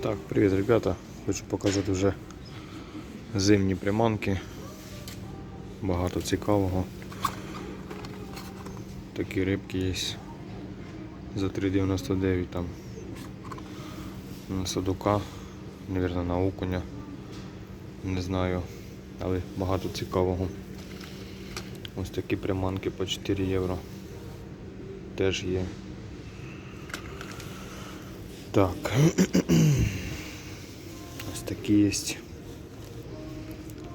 Так, привіт, ребята. Хочу показати вже зимні приманки. Багато цікавого. Такі рибки є. За 3,99 там. На садука, мабуть, на окуня. Не знаю. Але багато цікавого. Ось такі приманки по 4 євро. Теж є. Так. Ось такі є.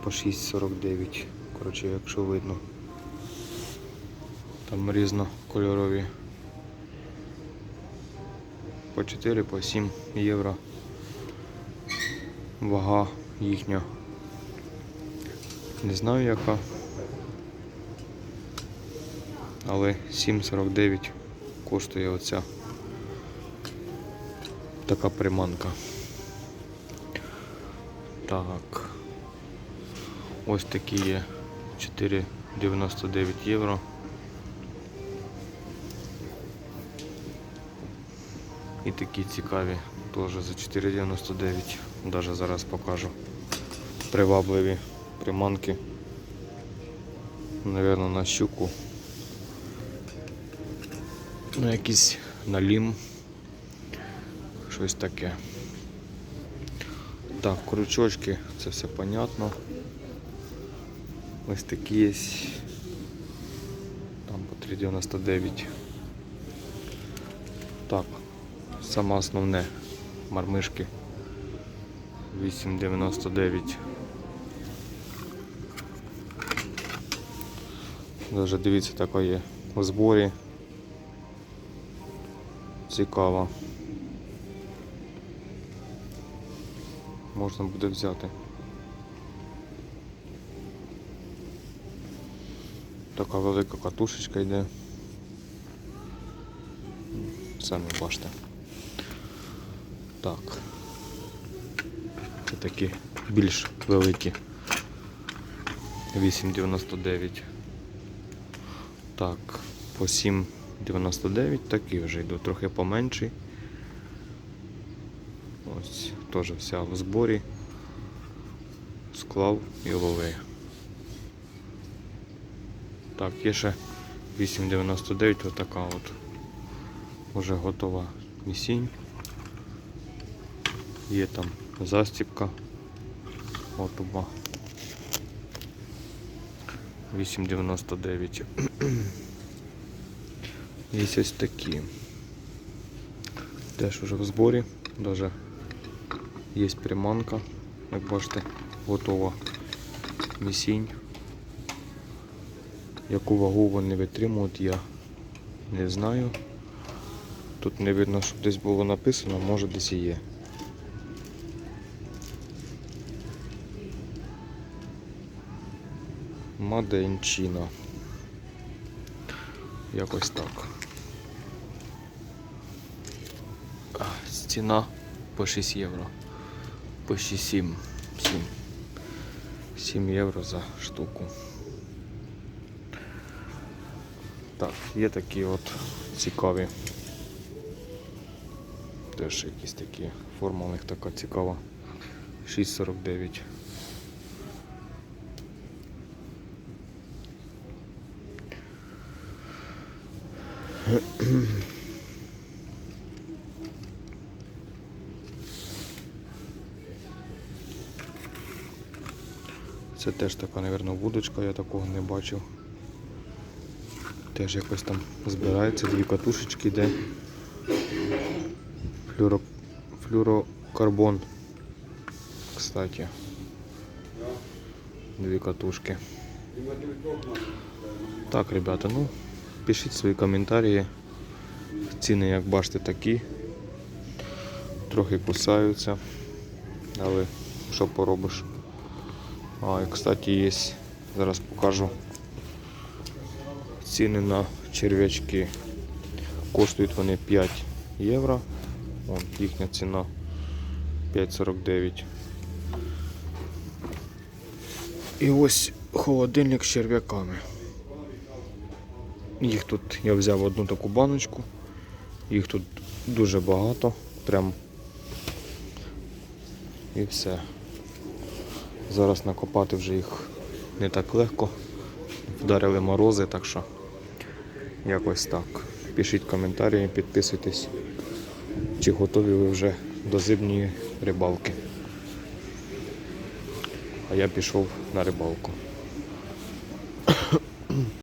По 6,49. Коротше, якщо видно. Там різнокольорові. По 4, по 7 євро. Вага їхня. Не знаю яка. Але 7,49 коштує оця така приманка. Так. Ось такі є 4,99 євро. І такі цікаві теж за 4,99. Даже зараз покажу. Привабливі приманки. Наверно, на щуку. Ну, якийсь налім. Щось таке. Так, крючочки, це все понятно. Ось такі є. Там по 3,99. Так, саме основне мармишки 8,99. Даже дивіться, така є у зборі. Цікаво. Можна буде взяти. Така велика катушечка йде. Самі бачите. Так. Це такі більш великі. 8,99. Так, по 7,99 такі вже йдуть, трохи поменші. Ось теж вся в зборі. Склав і лови. Так, є ще 8,99 отака от. Уже готова вісінь. Є там застіпка. Отуба. 8,99. Є ось такі. Теж уже в зборі. Даже є приманка, як бачите, готова вісінь. Яку вагу вони витримують, я не знаю. Тут не видно, що десь було написано, може десь і є. Маденчина. Якось так. А, Стіна по 6 євро. По 6 7. 7. 7 євро за штуку. Так, є такі от цікаві. Теж якісь такі форма у них така цікава. 6,49. Це теж така, мабуть, вудочка, я такого не бачив. Теж якось там збирається, дві катушечки йде. Флюро... Флюрокарбон. Кстати. Дві катушки. Так, ребята, ну, пишіть свої коментарі. Ціни, як бачите, такі. Трохи кусаються. Але що поробиш? А, і, кстати, є. Зараз покажу ціни на черв'ячки. Коштують вони 5 євро. Вон, їхня ціна 5,49. І ось холодильник з черв'яками. Їх тут я взяв одну таку баночку. Їх тут дуже багато. Прям І все. Зараз накопати вже їх не так легко. Вдарили морози, так що якось так. Пишіть коментарі, підписуйтесь, чи готові ви вже до зимньої рибалки. А я пішов на рибалку.